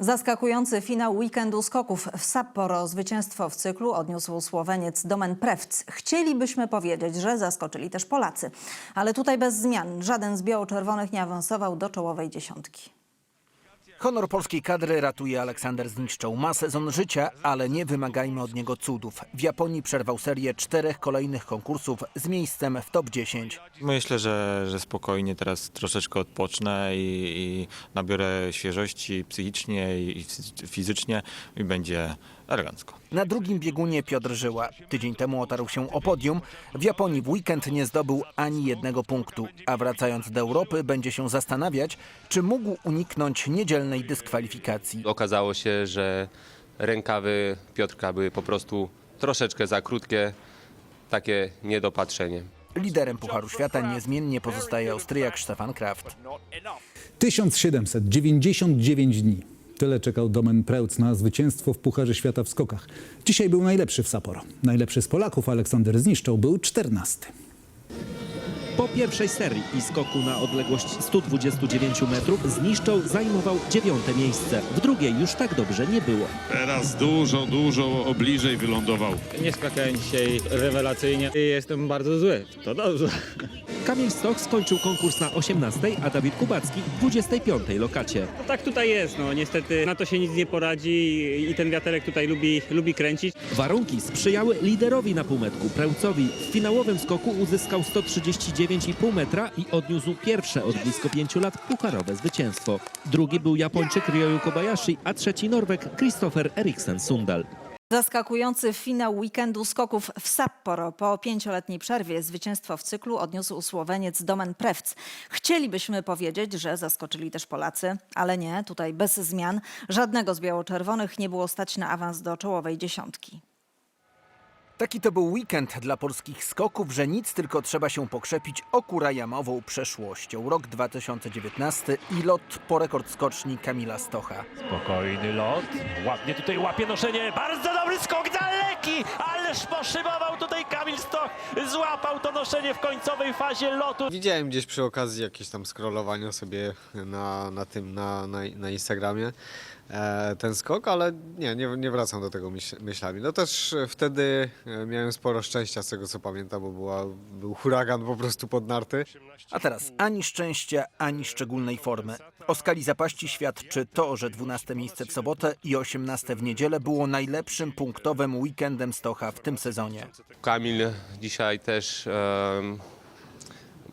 Zaskakujący finał weekendu skoków w Sapporo. Zwycięstwo w cyklu odniósł Słoweniec Domen Prewc. Chcielibyśmy powiedzieć, że zaskoczyli też Polacy. Ale tutaj bez zmian. Żaden z biało-czerwonych nie awansował do czołowej dziesiątki. Honor polskiej kadry ratuje Aleksander Zniszczą. Ma sezon życia, ale nie wymagajmy od niego cudów. W Japonii przerwał serię czterech kolejnych konkursów z miejscem w top 10. Myślę, że, że spokojnie teraz troszeczkę odpocznę i, i nabiorę świeżości psychicznie i fizy- fizycznie i będzie elegancko. Na drugim biegunie Piotr Żyła. Tydzień temu otarł się o podium. W Japonii w weekend nie zdobył ani jednego punktu, a wracając do Europy będzie się zastanawiać, czy mógł uniknąć dyskwalifikacji. Okazało się, że rękawy Piotrka były po prostu troszeczkę za krótkie, takie niedopatrzenie. Liderem Pucharu Świata niezmiennie pozostaje Austriak Stefan Kraft. 1799 dni. Tyle czekał Domen Preutz na zwycięstwo w Pucharze Świata w skokach. Dzisiaj był najlepszy w Sapporo. Najlepszy z Polaków Aleksander Zniszczał był 14. Po pierwszej serii i skoku na odległość 129 metrów zniszczą zajmował dziewiąte miejsce. W drugiej już tak dobrze nie było. Teraz dużo, dużo bliżej wylądował. Nie skakałem dzisiaj rewelacyjnie i jestem bardzo zły. To dobrze. Kamil Stoch skończył konkurs na 18, a Dawid Kubacki 25 lokacie. No tak tutaj jest, no niestety na to się nic nie poradzi i ten wiaterek tutaj lubi, lubi kręcić. Warunki sprzyjały liderowi na półmetku, Prełcowi. W finałowym skoku uzyskał 139,5 metra i odniósł pierwsze od blisko pięciu lat pucharowe zwycięstwo. Drugi był Japończyk Ryoyu Kobayashi, a trzeci Norweg Christopher Eriksen Sundal. Zaskakujący finał weekendu skoków w Sapporo. Po pięcioletniej przerwie zwycięstwo w cyklu odniósł Słoweniec Domen Prewc. Chcielibyśmy powiedzieć, że zaskoczyli też Polacy, ale nie, tutaj bez zmian. Żadnego z biało-czerwonych nie było stać na awans do czołowej dziesiątki. Taki to był weekend dla polskich skoków, że nic tylko trzeba się pokrzepić okurajamową przeszłością. Rok 2019 i lot po rekord skoczni Kamila Stocha. Spokojny lot, ładnie tutaj łapie noszenie, bardzo dobry skok daleki, ależ poszybował tutaj Kamil Stoch, złapał to noszenie w końcowej fazie lotu. Widziałem gdzieś przy okazji jakieś tam scrollowania sobie na, na tym, na, na, na Instagramie ten skok, ale nie, nie, nie wracam do tego myśl, myślami. No też e, wtedy e, miałem sporo szczęścia z tego co pamiętam, bo była, był huragan po prostu pod narty. A teraz ani szczęścia, ani szczególnej formy. O skali zapaści świadczy to, że 12 miejsce w sobotę i 18 w niedzielę było najlepszym punktowym weekendem Stocha w tym sezonie. Kamil dzisiaj też em,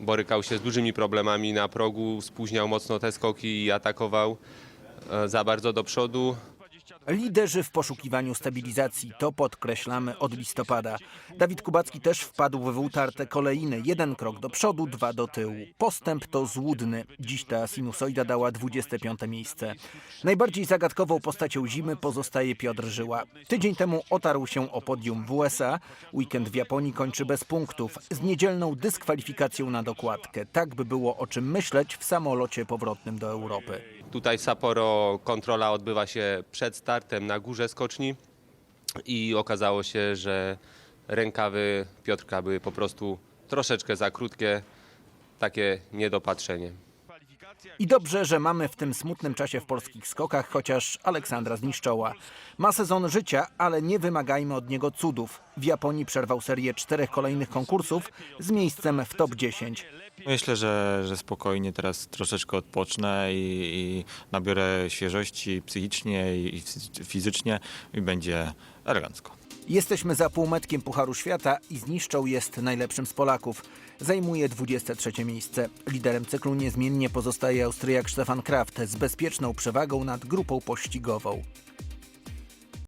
borykał się z dużymi problemami na progu, spóźniał mocno te skoki i atakował e, za bardzo do przodu. Liderzy w poszukiwaniu stabilizacji, to podkreślamy od listopada. Dawid Kubacki też wpadł w utarte kolejny. Jeden krok do przodu, dwa do tyłu. Postęp to złudny. Dziś ta sinusoida dała 25 miejsce. Najbardziej zagadkową postacią zimy pozostaje Piotr Żyła. Tydzień temu otarł się o podium w USA. Weekend w Japonii kończy bez punktów. Z niedzielną dyskwalifikacją na dokładkę. Tak by było o czym myśleć w samolocie powrotnym do Europy. Tutaj Sapporo kontrola odbywa się przed startem na górze skoczni i okazało się, że rękawy Piotrka były po prostu troszeczkę za krótkie, takie niedopatrzenie. I dobrze, że mamy w tym smutnym czasie w polskich skokach chociaż Aleksandra Zniszczoła. Ma sezon życia, ale nie wymagajmy od niego cudów. W Japonii przerwał serię czterech kolejnych konkursów z miejscem w top 10. Myślę, że, że spokojnie teraz troszeczkę odpocznę i, i nabiorę świeżości psychicznie i fizy- fizycznie i będzie elegancko. Jesteśmy za półmetkiem Pucharu Świata i Zniszczą jest najlepszym z Polaków. Zajmuje 23 miejsce. Liderem cyklu niezmiennie pozostaje Austriak Stefan Kraft z bezpieczną przewagą nad grupą pościgową.